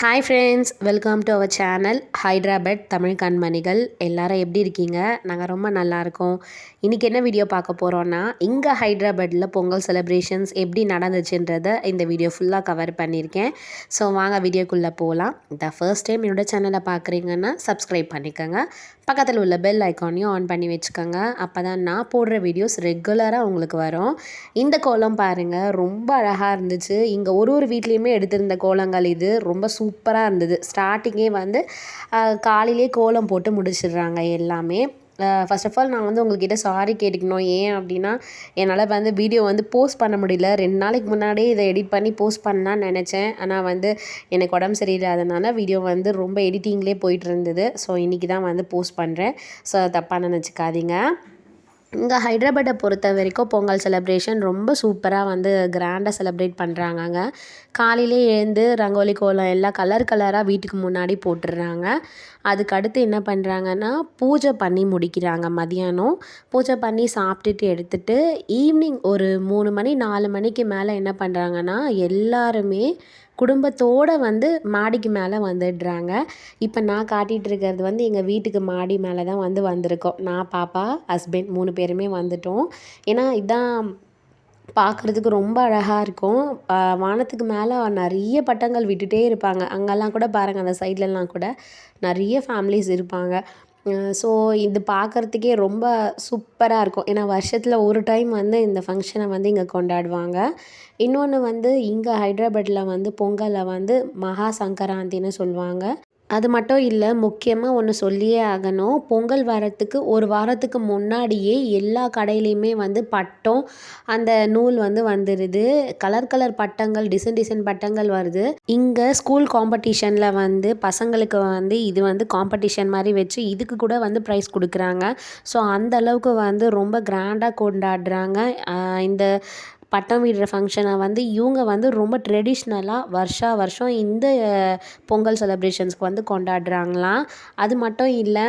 Hi friends welcome to our channel Hyderabad Tamil கண்மணிகள் எல்லாரும் எப்படி இருக்கீங்க? நாங்கள் ரொம்ப நல்லா இருக்கோம். இன்றைக்கி என்ன வீடியோ பார்க்க போகிறோன்னா இங்கே ஹைட்ராபாத்தில் பொங்கல் செலிப்ரேஷன்ஸ் எப்படி நடந்துச்சுன்றதை இந்த வீடியோ ஃபுல்லாக கவர் பண்ணியிருக்கேன். ஸோ வாங்க வீடியோக்குள்ளே போகலாம் இந்த ஃபர்ஸ்ட் டைம் என்னோட சேனலை பார்க்குறீங்கன்னா சப்ஸ்கிரைப் பண்ணிக்கோங்க. பக்கத்தில் உள்ள பெல் ஐக்கானையும் ஆன் பண்ணி வச்சுக்கோங்க. அப்போ தான் நான் போடுற வீடியோஸ் ரெகுலராக உங்களுக்கு வரும். இந்த கோலம் பாருங்கள் ரொம்ப அழகாக இருந்துச்சு. இங்கே ஒரு ஒரு வீட்லேயுமே எடுத்திருந்த கோலங்கள் இது. ரொம்ப சூப்பராக இருந்தது. ஸ்டார்டிங்கே வந்து காலையிலே கோலம் போட்டு முடிச்சிடுறாங்க எல்லாமே. ஃபர்ஸ்ட் ஆஃப் ஆல் நான் வந்து உங்கள்கிட்ட சாரி கேட்டுக்கணும். ஏன் அப்படின்னா என்னால் வந்து வீடியோ வந்து போஸ்ட் பண்ண முடியல. ரெண்டு நாளைக்கு முன்னாடியே இதை எடிட் பண்ணி போஸ்ட் பண்ணலான்னு நினச்சேன். ஆனால் வந்து எனக்கு உடம்பு சரியில்லாதனால வீடியோ வந்து ரொம்ப எடிட்டிங்லேயே போயிட்டு இருந்தது. ஸோ இன்றைக்கி தான் வந்து போஸ்ட் பண்ணுறேன் ஸோ தப்பாக நினச்சிக்காதீங்க. இங்கே ஹைதராபாத்தை பொறுத்த வரைக்கும் பொங்கல் செலப்ரேஷன் ரொம்ப சூப்பராக வந்து கிராண்டாக செலப்ரேட் பண்ணுறாங்கங்க காலையிலே எழுந்து ரங்கோலி கோலம் எல்லாம் கலர் கலராக வீட்டுக்கு முன்னாடி போட்டுடுறாங்க. அதுக்கு அடுத்து என்ன பண்ணுறாங்கன்னா பூஜை பண்ணி முடிக்கிறாங்க மதியானம். பூஜை பண்ணி சாப்பிட்டுட்டு எடுத்துகிட்டு ஈவினிங் ஒரு மூணு மணி நாலு மணிக்கு மேலே என்ன பண்ணுறாங்கன்னா எல்லாருமே குடும்பத்தோடு வந்து மாடிக்கு மேலே வந்துடுறாங்க. இப்போ நான் காட்டிகிட்டு இருக்கிறது வந்து எங்கள் வீட்டுக்கு மாடி மேலே தான் வந்து வந்திருக்கோம். நான் பாப்பா ஹஸ்பண்ட் மூணு பேருமே வந்துட்டோம். ஏன்னா இதான் பார்க்குறதுக்கு ரொம்ப அழகாக இருக்கும். வானத்துக்கு மேலே நிறைய பட்டங்கள் விட்டுட்டே இருப்பாங்க. அங்கெல்லாம் கூட பாருங்கள் அந்த சைட்லலாம் கூட நிறைய ஃபேமிலிஸ் இருப்பாங்க. ஸோ இது பார்க்குறதுக்கே ரொம்ப சூப்பராக இருக்கும். ஏன்னா வருஷத்தில் ஒரு டைம் வந்து இந்த ஃபங்க்ஷனை வந்து இங்கே கொண்டாடுவாங்க. இன்னொன்று வந்து இங்கே ஹைட்ராபாத்தில் வந்து பொங்கலை வந்து மகா சங்கராந்தின்னு சொல்லுவாங்க. அது மட்டும் இல்லை முக்கியமாக ஒன்று சொல்லியே ஆகணும். பொங்கல் வரத்துக்கு ஒரு வாரத்துக்கு முன்னாடியே எல்லா கடையிலையுமே வந்து பட்டம் அந்த நூல் வந்து வந்துடுது கலர் கலர் பட்டங்கள் டிசைன் டிசைன் பட்டங்கள் வருது. இங்கே ஸ்கூல் காம்படிஷனில் வந்து பசங்களுக்கு வந்து இது வந்து காம்படிஷன் மாதிரி வச்சு இதுக்கு கூட வந்து ப்ரைஸ் கொடுக்குறாங்க. ஸோ அந்த அளவுக்கு வந்து ரொம்ப கிராண்டாக கொண்டாடுறாங்க. இந்த பட்டம் விடுற ஃபங்க்ஷனை வந்து இவங்க வந்து ரொம்ப ட்ரெடிஷ்னலாக வருஷா வருஷம் இந்த பொங்கல் செலப்ரேஷன்ஸ்க்கு வந்து கொண்டாடுறாங்களாம். அது மட்டும் இல்லை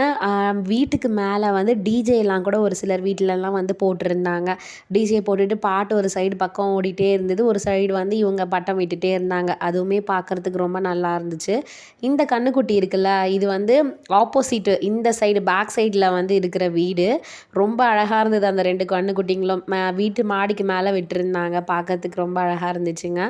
வீட்டுக்கு மேலே வந்து டிஜேலாம் கூட ஒரு சிலர் வீட்டிலலாம் வந்து போட்டிருந்தாங்க. டிஜே போட்டுட்டு பாட்டு ஒரு சைடு பக்கம் ஓடிட்டே இருந்தது. ஒரு சைடு வந்து இவங்க பட்டம் விட்டுட்டே இருந்தாங்க. அதுவுமே பார்க்குறதுக்கு ரொம்ப நல்லா இருந்துச்சு. இந்த கண்ணுக்குட்டி இருக்குல்ல இது வந்து ஆப்போசிட்டு இந்த சைடு பேக் சைடில் வந்து இருக்கிற வீடு. ரொம்ப அழகாக இருந்தது அந்த ரெண்டு கண்ணுக்குட்டிங்களும். வீட்டு மாடிக்கு மேலே விட்டுருந்து வச்சுருந்தாங்க பார்க்கறதுக்கு ரொம்ப அழகாக இருந்துச்சுங்க.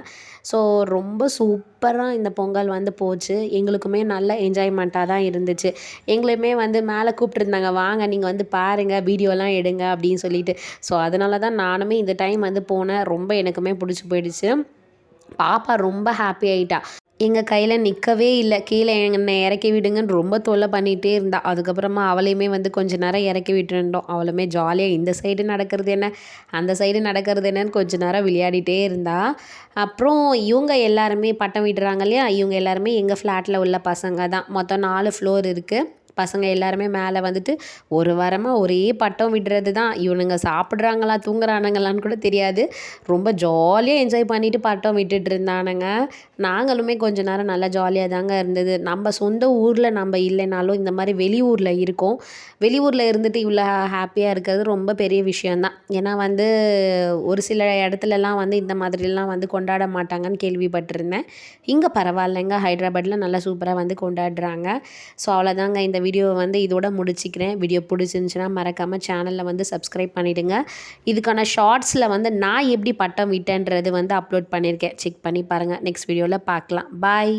ஸோ ரொம்ப சூப்பராக இந்த பொங்கல் வந்து போச்சு. எங்களுக்குமே நல்ல என்ஜாய்மெண்ட்டாக தான் இருந்துச்சு. எங்களையுமே வந்து மேலே கூப்பிட்ருந்தாங்க வாங்க நீங்கள் வந்து பாருங்கள் வீடியோலாம் எடுங்க அப்படின்னு சொல்லிட்டு. ஸோ அதனால தான் நானுமே இந்த டைம் வந்து போனேன். ரொம்ப எனக்குமே பிடிச்சி போயிடுச்சு. பாப்பா ரொம்ப ஹாப்பி ஆகிட்டா எங்கள் கையில் நிற்கவே இல்லை. கீழே என்னை இறக்கி விடுங்கன்னு ரொம்ப தொல்லை பண்ணிகிட்டே இருந்தாள் அதுக்கப்புறமா அவளையுமே வந்து கொஞ்ச நேரம் இறக்கி விட்டுருந்தோம். அவளுமே ஜாலியாக இந்த சைடு நடக்கிறது என்ன? அந்த சைடு நடக்கிறது என்னன்னு கொஞ்ச நேரம் விளையாடிட்டே இருந்தா. அப்புறம் இவங்க எல்லாருமே பட்டம் விடுறாங்க இல்லையா? இவங்க எல்லாருமே எங்கள் ஃப்ளாட்டில் உள்ள பசங்க தான். மொத்தம் நாலு ஃப்ளோர் இருக்குது பசங்க எல்லாருமே மேலே வந்துட்டு ஒரு வாரமாக ஒரே பட்டம் விடுறது தான் இவனுங்க சாப்பிட்றாங்களா தூங்குறானுங்களான்னு கூட தெரியாது. ரொம்ப ஜாலியாக என்ஜாய் பண்ணிவிட்டு பட்டம் விட்டுட்டு இருந்தானுங்க. நாங்களுமே கொஞ்ச நேரம் நல்லா ஜாலியாக தாங்க இருந்தது. நம்ம சொந்த ஊரில் நம்ம இல்லைனாலும் இந்த மாதிரி வெளியூரில் இருக்கோம். வெளியூரில் இருந்துட்டு இவ்வளோ ஹாப்பியாக இருக்கிறது ரொம்ப பெரிய விஷயந்தான் ஏன்னா வந்து ஒரு சில இடத்துலலாம் வந்து இந்த மாதிரிலாம் வந்து கொண்டாட மாட்டாங்கன்னு கேள்விப்பட்டிருந்தேன். இங்கே பரவாயில்லைங்க. ஹைதராபாத்தில் நல்லா சூப்பராக வந்து கொண்டாடுறாங்க. ஸோ அவ்வளோதாங்க இந்த வீடியோவை வந்து இதோட முடிச்சிக்கிறேன். வீடியோ பிடிச்சிருந்துச்சின்னா மறக்காமல் சேனலில் வந்து சப்ஸ்கிரைப் பண்ணிவிடுங்க இதுக்கான ஷார்ட்ஸில் வந்து நான் எப்படி பட்டம் விட்டேன்றது வந்து அப்லோட் பண்ணியிருக்கேன். செக் பண்ணி பாருங்கள் நெக்ஸ்ட் வீடியோவில் பார்க்கலாம். பாய்